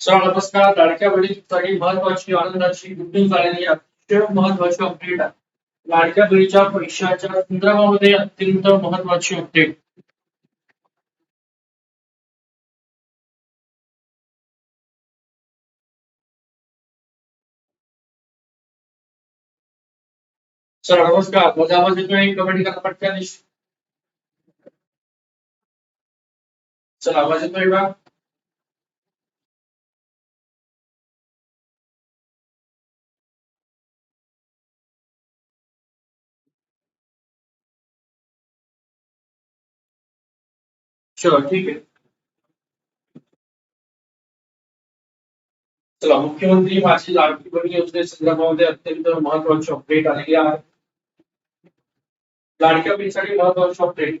नमस्कार. लाडक्या बहिणीसाठी महत्वाची आनंदाची गुड न्यूज आलेली अतिशय महत्वाची अपडेट आहे. लाडक्या बहिणीच्या पैशाच्या संदर्भामध्ये अत्यंत महत्वाची अपडेट सर नमस्कार. माझा आवाज येतोय कमेंट करा पटकन. सर आवाज़ येतोय का चला ठीक आहे चला, मुख्यमंत्री माझी लाडकी बहीण योजनेसंदर्भामध्ये अत्यंत महत्वाची अपडेट आलेली आहे लाडक्या बहिणीसाठी महत्वाची अपडेट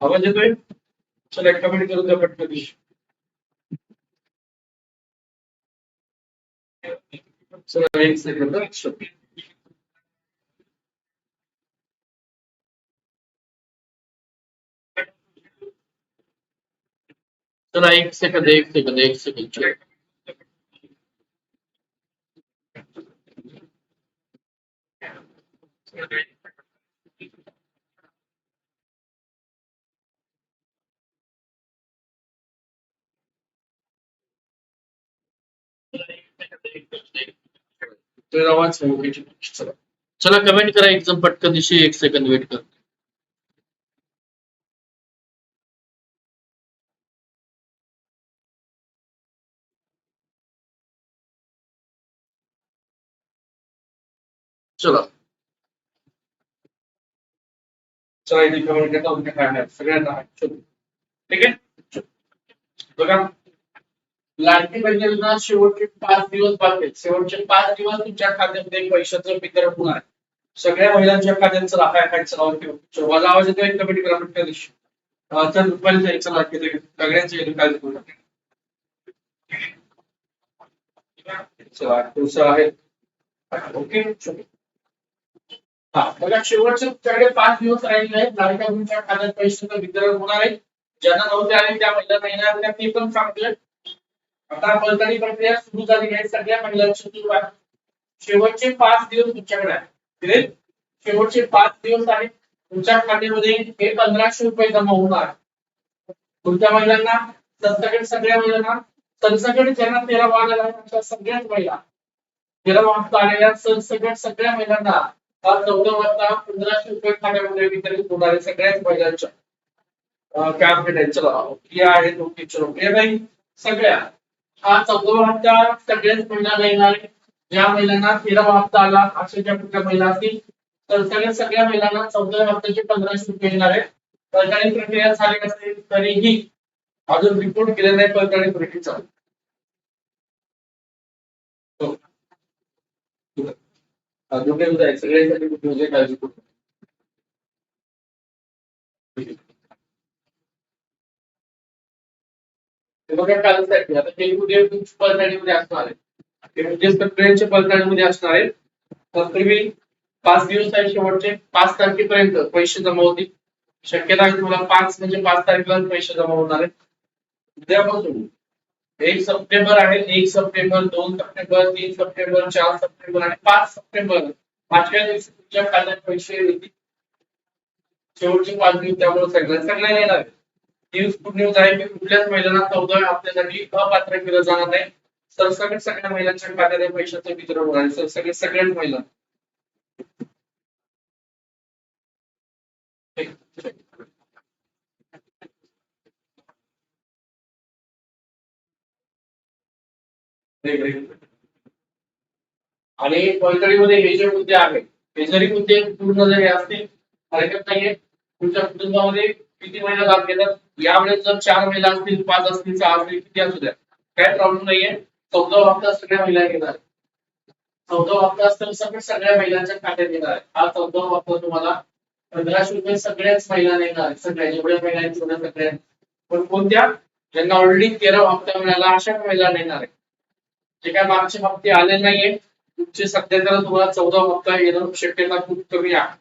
आवाज येतोय? चला कमेंट करून द्या पटकन चला एक सेकंद चला एक सेकंद एक सेकंद एक सेकंद तर चला. चला कमेंट करा एकदम पटकन दिशी एक सेकंद वेट कर. चला. चला, इथे कमेंट करता उद्या काय सगळ्यांना. ठीक आहे. बघा. लाडकी बहीण योजना शेवटचे पाच दिवस बाकी शेवटचे पाच दिवस तुमच्या खात्यामध्ये पैशाचं वितरण होणार सगळ्या महिलांच्या खात्यांचं राखाय खायचं नाव ठेव. माझा आवाज येतो एक कमेंट दिवशी तर दुपारी जायचं लाडकी सगळ्यांचं येईल. काय तुमचं आहे. ओके. हा बघा शेवटचे तुमच्याकडे पाच दिवस राहिले आहेत. लाडक्या बहिणीच्या खात्यात पैशाचं वितरण होणार आहे. ज्यांना नव्हते आले त्या महिला महिन्यात त्या ते पण सांगतोय आता पलटणी प्रक्रिया सुरू झाली आहे. सगळ्या महिलांची सुरू आहे. शेवटचे पाच दिवस तुमच्याकडे आहे शेवटचे पाच दिवस आहेत. तुमच्या खात्यामध्ये हे पंधराशे रुपये जमा होणार. तुमच्या महिलांना सरसकट सगळ्या महिलांना सरसकट ज्यांना तेरा वाढ आहे अशा सगळ्याच महिला. तेरा वाजता आलेल्या सरसकट सगळ्या महिलांना आज चौदा वाजता पंधराशे रुपये खात्यामध्ये वितरित होणार आहे सगळ्याच महिलांच्या. अं, काय आहेत ओके आहे चलो हे नाही सगळ्या. हा चौदा हप्ता सगळ्याच महिलांना येणार आहे ज्या महिलांना तेरावा हप्ता आला अशा ज्या कुठल्या महिला असतील? तर सगळ्या सगळ्या महिलांना चौदाव्या हप्त्याचे पंधराशे रुपये येणार आहे पडताळणी प्रक्रिया झाली असेल तरीही अजून रिपोर्ट केले नाही पडताळणी प्रक्रियेचा हो. अजून सगळ्यांसाठी काळजी news काळजी बघा आता ते उद्या पडताळणीमध्ये असणार आहे. ते उद्या सगळ्यांच्या पडताळणीमध्ये असणार आहे. तत्पूर्वी पाच दिवस आहे शेवटचे पाच तारखेपर्यंत पैसे जमा होतील. शक्यता आहे तुम्हाला पाच म्हणजे पाच तारखेला पैसे जमा होणार आहेत. उद्यापासून एक सप्टेंबर आहे एक सप्टेंबर दोन सप्टेंबर तीन सप्टेंबर चार सप्टेंबर आणि पाच सप्टेंबर पाचव्या दिवशी तुमच्या खात्यात पैसे येतील. शेवटचे पाच दिवस त्यामुळे सगळ्या सगळ्यांना येणार आहे न्यूज गुड न्यूज आहे. की कुठल्याच महिलांना चौदा हप्त्यासाठी अपात्र केलं जाणार नाही. सरसकट सगळ्या महिलांच्या खात्यात पैशाचं वितरण होणार आहे. सरसकट सगळ्याच महिला. आणि पलटणीमध्ये हे जे मुद्दे आहेत. हे जरी मुद्दे पूर्ण जरी असतील हरकत नाहीये. तुमच्या कुटुंबामध्ये किती महिला लाभ घेतात यावेळेस जर चार महिला असतील पाच असतील सहा असतील किती असू द्या. काय प्रॉब्लेम नाहीये. चौदा हप्ता सगळ्या महिला घेणार. चौदा हप्ता असताना सगळे सगळ्या महिलांच्या खात्यात येणार आहे. हा चौदा हप्ता तुम्हाला पंधराशे रुपये सगळ्याच महिला येणार सगळ्या जेवढ्या महिला आहेत तेवढ्या सगळ्या पण कोणत्या? ज्यांना ऑलरेडी तेरा हप्ता मिळाला अशा महिला येणार आहे. जे काय मागचे हप्ते आले नाहीये. तुमचे सध्याच्याला तुम्हाला चौदा हप्ता येणं शक्यता खूप कमी आहे.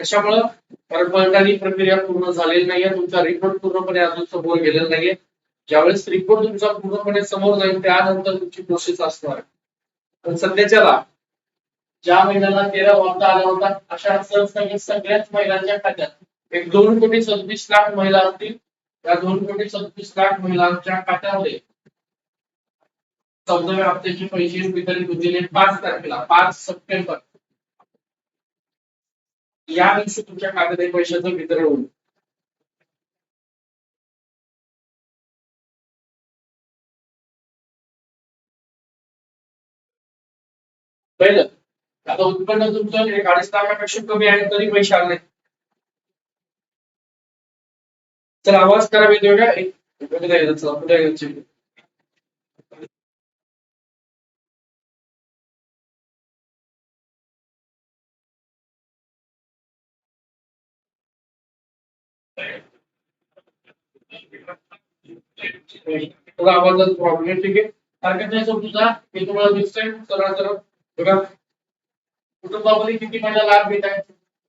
कशामुळं? कारण पडताळणी प्रक्रिया पूर्ण झालेली नाहीये. तुमचा रिपोर्ट पूर्णपणे अजून समोर गेलेला नाहीये. ज्यावेळेस रिपोर्ट तुमचा पूर्णपणे समोर जाईल त्यानंतर तुमची प्रोसेस असणार आहे. पण सध्याच्याला ज्या महिन्याला तेरा हप्ता आला होता अशा सहसंख्येत सगळ्याच महिलांच्या खात्यात. एक दोन कोटी सव्वीस लाख महिला असतील त्या दोन कोटी सव्वीस लाख महिलांच्या खात्यामध्ये चौदाव्या हप्त्याचे पैसे वितरित होतील पाच तारखेला पाच सप्टेंबर. या तुमच्या खात्यात पैशाचं वितरण होईल. पहिलं आता उत्पन्न तुमचं म्हणजे एक अडीच लाखापेक्षा कमी आहे तरी पैसे आले. तर आवाज करा वेगवेगळ्या. एक पुढे जायचं, तुला प्रॉब्लेम ठीक आहे. हरकत नाही सर तुझा मी तुम्हाला दिसतोय सरळ सरळ बघा. कुटुंबामध्ये किती महिला लाभ घेत आहेत?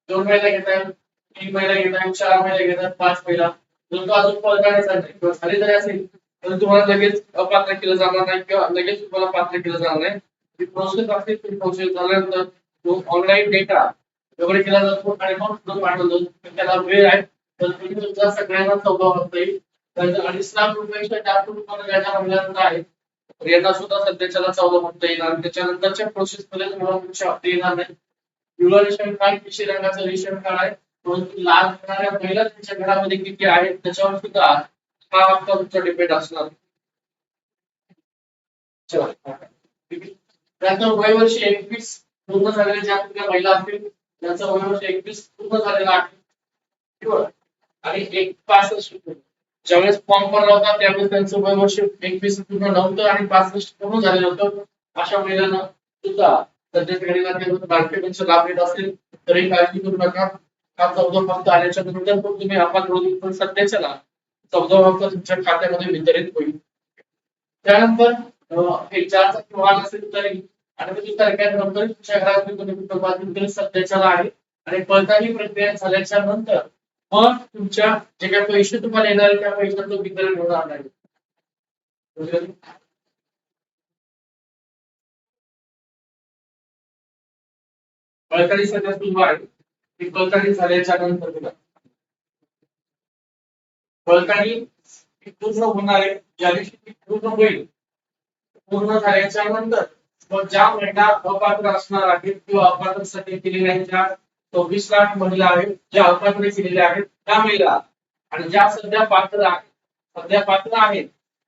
दोन महिला घेत आहेत तीन महिला घेत आहेत चार महिला घेत आहेत पाच महिला. जर तो अजून पडताळणी किंवा झाली जरी असेल तर तुम्हाला लगेच अपात्र केलं जाणार नाही किंवा लगेच तुम्हाला पात्र केलं जाणार नाही. प्रोसेस असते ती प्रोसेस झाल्यानंतर तो ऑनलाईन डेटा वगैरे केला जातो आणि मग तो पाठवतो. तर त्याला वेळ आहे. तर तुम्ही तुमचा सगळ्यांना चौदा वाजता येईल तर अडीच लाख रुपयाच्या जास्त तुम्हाला व्याजा महिलांना आहे तर यांना सुद्धा सध्याच्याला चौदा म्हणता येणार आणि त्याच्यानंतरच्या प्रोसेस मध्ये तुम्हाला तुमचे हप्ते येणार नाही पिवळं रेशन कार्ड पिशी रंगाचं रेशन कार्ड आहे. परंतु लाल होणाऱ्या महिला तुमच्या घरामध्ये किती आहेत त्याच्यावर सुद्धा हा हप्ता तुमचा डिपेंड असणार. त्यांचं ठीक वयवर्षी एकवीस पूर्ण झालेल्या ज्या महिला असतील त्यांचं वयवर्ष एकवीस पूर्ण झालेलं आहे. आणि एक पासष्ट ज्यावेळेस फॉर्म भरला होता त्यावेळेस त्यांचं वय वर्ष एकवीस पूर्ण नव्हतं आणि पासष्ट पूर्ण झालेलं होतं. अशा महिलांना सुद्धा सध्याच्या घडीला त्यावर बारके लाभ घेत असेल तरी काळजी करू नका. हा चौदा हप्ता आल्याच्यानंतर पण तुम्ही आपण रोजी पण सध्याच्याला चौदा हप्ता तुमच्या खात्यामध्ये वितरित होईल. त्यानंतर एक चार चाकी वाहन असेल तरी आणि त्याची तारखेनंतर तुमच्या घरातील कुटुंबातील तरी सध्याच्याला आहे. आणि पडताळणी प्रक्रिया झाल्याच्यानंतर मग तुमच्या जे काही पैसे तुम्हाला येणार त्या पैशाचं वितरण होणार नाही. समजलं? पडताळणी सध्या सुरू आहे. ती पडताळणी झाल्याच्यानंतर तुला पडताळणी पूर्ण होणार आहे. ज्या दिवशी ती पूर्ण होईल पूर्ण झाल्याच्यानंतर मग ज्या महिला अपात्र असणार आहेत किंवा अपात्रसाठी केलेल्या चोवीस लाख महिला आहेत ज्या अपात्र केलेल्या आहेत त्या महिला. आणि ज्या सध्या पात्र आहेत सध्या पात्र आहेत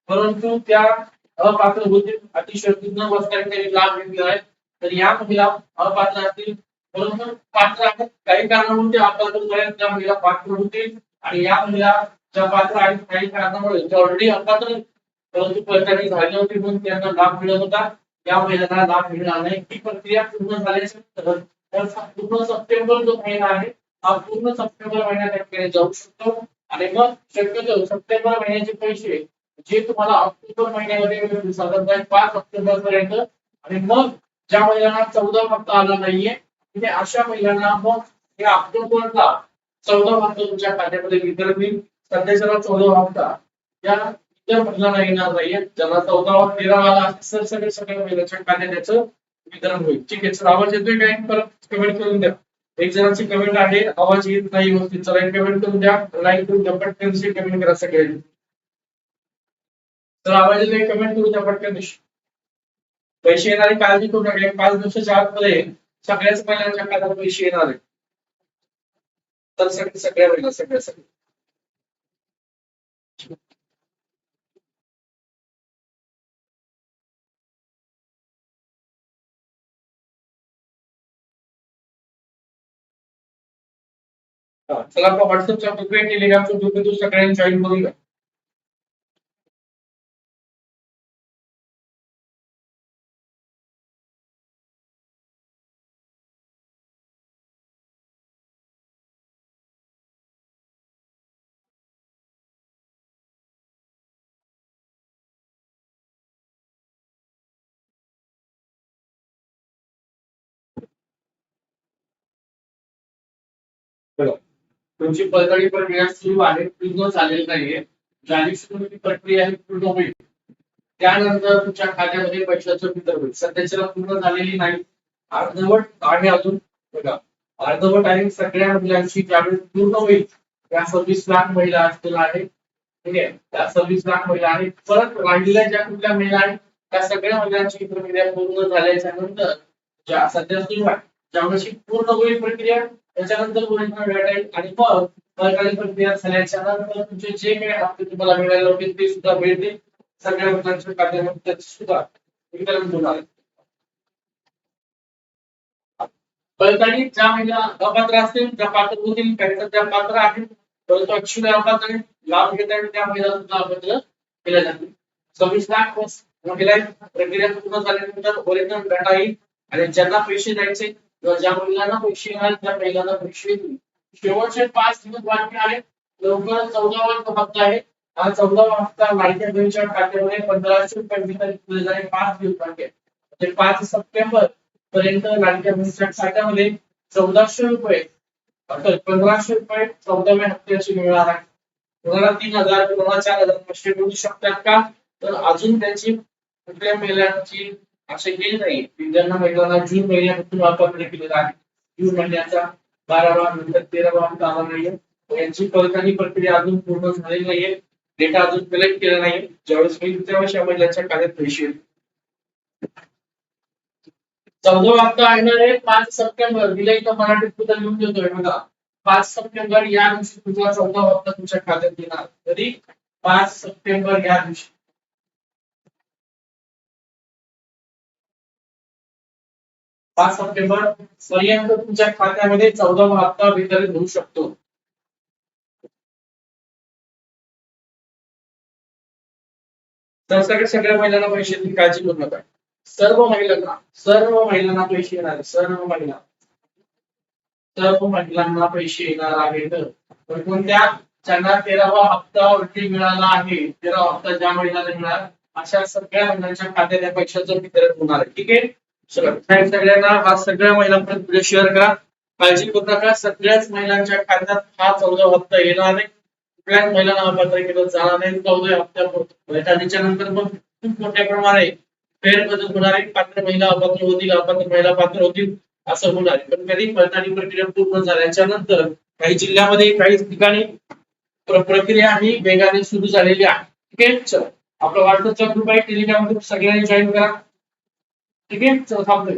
परंतु त्या अपात्र होतील अतिशय न बसता त्यांनी लाभ घेतला आहे. तर या महिला अपात्र असतील परंतु पात्र आहेत. काही कारणामुळे ते अपात्र झाले त्या महिला पात्र होतील. आणि या महिला ज्या पात्र आहेत काही कारणामुळे त्या ऑलरेडी अपात्र परंतु पडताळणी झाली होती म्हणून त्यांना लाभ मिळत होता. या महिलांना लाभ मिळणार नाही. ही प्रक्रिया पूर्ण झाल्याच्या तर पूर्ण सप्टेंबर जो महिना आहे हा पूर्ण सप्टेंबर महिन्यात जाऊ शकतो. आणि मग शक्यतो सप्टेंबर महिन्याचे पैसे जे तुम्हाला ऑक्टोबर महिन्यामध्ये मिळतील साधारणतः पाच ऑक्टोबर पर्यंत आणि मग ज्या महिलांना चौदा हप्ता आला नाहीये तिथे अशा महिलांना मग हे ऑक्टोबरला चौदा हप्ता तुमच्या खात्यामध्ये वितरण होईल. सध्याच्याला चौदा हप्ता या इतर महिलांना येणार नाहीये. ज्याला चौदा तेरा आला असेल सगळे सगळ्या महिलांच्या खात्यात त्याचं वितरण होईल. ठीक आहे सर आवाज येतोय काय परत कमेंट करून द्या. एक जणांची कमेंट आहे आवाज येत नाही व्यवस्थित. चला कमेंट करून द्या. लाईक करून द्या पटकन कमेंट करा सगळ्यांनी तर आवाज येतोय? कमेंट करून द्या पटकन पैसे येणारे काळजी करू नका. पाच दिवसाच्या आतमध्ये सगळ्याच महिलांच्या खात्यात पैसे येणार आहे तर सगळे सगळ्या महिला सगळ्या सगळ्या. चला आपण व्हॉट्सअपच्या ग्रुप आहे टेलिग्रामच्या ग्रुप आहे तो सगळ्यांनी जॉईन करून घ्या. बघा तुमची पडताळी प्रक्रिया सुरू आहे पूर्ण झालेली नाहीये. ज्या दिवशी प्रक्रिया ही पूर्ण होईल. त्यानंतर तुमच्या खात्यामध्ये पैशाचं वितरण होईल सध्याच्या पूर्ण झालेली नाही. अर्धवट आहे अजून. बघा अर्धवट आहे सगळ्या महिलांची ज्यावेळी पूर्ण होईल. त्या सव्वीस लाख महिला असलेला आहे. ठीक आहे? त्या सव्वीस लाख महिला आहेत परत राहिलेल्या ज्या कुठल्या महिला आहेत त्या सगळ्या महिलांची प्रक्रिया पूर्ण झाल्याच्यानंतर ज्या सध्या सुरू आहे ज्यावेळी पूर्ण होईल प्रक्रिया. त्याच्यानंतर गुन्हेगार भेटेल आणि मग सरकारी प्रक्रिया झाल्याच्यानंतर तुमचे जे काही हप्ते तुम्हाला मिळाले होते ते सुद्धा मिळतील. सगळ्या मुलांच्या खात्यामध्ये सुद्धा वितरण होणार आहे. ज्या महिला अपात्र असतील त्या पात्र होतील काही त्या पात्र आहेत. परंतु ऍक्च्युली अपात्र आहेत, लाभ घेत आहेत त्या महिला सुद्धा अपात्र केल्या जातील. सव्वीस लाख महिला प्रक्रिया पूर्ण झाल्यानंतर ओरिजिनल डाटा येईल. आणि ज्यांना पैसे द्यायचे ज्या मुलांना परीक्षा येणार त्या महिलांना परीक्षा येतील शेवटचे पाच दिवस बाकी आहेत. लवकर चौदावा हप्ता आहे. हा चौदावा हप्ता माहिती बहिणीच्या खात्यामध्ये पंधराशे रुपये वितरित केले जाईल पाच दिवस बाकी आहे म्हणजे पाच सप्टेंबर पर्यंत लाडक्या बहिणीच्या खात्यामध्ये चौदाशे रुपये अर्थात पंधराशे रुपये चौदाव्या हप्त्याची मिळणार आहे कोणाला तीन हजार कोणाला चार हजार पाचशे मिळू शकतात का? तर अजून त्यांची कुठल्या महिलांची असे केली नाही. की ज्यांना महिलांना जून महिन्यापासून वापर केलेला आहे. जून महिन्याचा बारावा नंतर तेरावा हप्ता आला नाहीये. यांची पडताळणी प्रक्रिया अजून पूर्ण झालेली नाहीये. डेटा अजून कलेक्ट केला नाही ज्यावेळेस मी त्यावेळेस या महिलांच्या कार्यात पैसे चौदा वाजता येणार आहे पाच सप्टेंबर. दिले इथं मराठीत सुद्धा लिहून देतोय बघा. पाच सप्टेंबर या दिवशी तुझा चौदा वाजता तुमच्या खात्यात येणार. तरी पाच सप्टेंबर या दिवशी. पाच सप्टेंबर पर्यंत तुमच्या खात्यामध्ये चौदावा हप्ता वितरित होऊ शकतो. तर सगळ्या सगळ्या महिलांना पैसे काळजी करू नका. सर्व महिलांना सर्व महिलांना पैसे येणार सर्व महिला. सर्व महिलांना पैसे येणार आहेत. पण कोणत्या ज्यांना तेरावा हप्ता उलटी मिळाला आहे तेरावा हप्ता ज्या महिलांना मिळाला अशा सगळ्या महिलांच्या खात्यात या पैशाचं वितरण होणार आहे. ठीक आहे? चला, सगळ्यांना. हा सगळ्या महिलांपर्यंत व्हिडिओ शेअर करा. काळजी करू नका सगळ्याच महिलांच्या खात्यात हा चौदा हप्ता येणार नाही कुठल्याच महिलांना अपात्र केलं जाणार नाही. म्हणजे चौदा हप्त्या त्याच्या नंतर खूप मोठ्या प्रमाणे फेरबदल होणार आहे. पात्र महिला अपात्र होतील अपात्र महिला पात्र होतील असं होणार आहे. पण कधी पडताळणी प्रक्रिया पूर्ण झाल्याच्यानंतर काही जिल्ह्यामध्ये काही ठिकाणी प्रक्रिया ही वेगाने सुरू झालेली आहे. ठीक आहे? चल. आपला व्हॉट्सअपचा ग्रुप आहे टेलिग्राम ग्रुप सगळ्यांनी जॉईन करा. ठीक आहे चला थांबतोय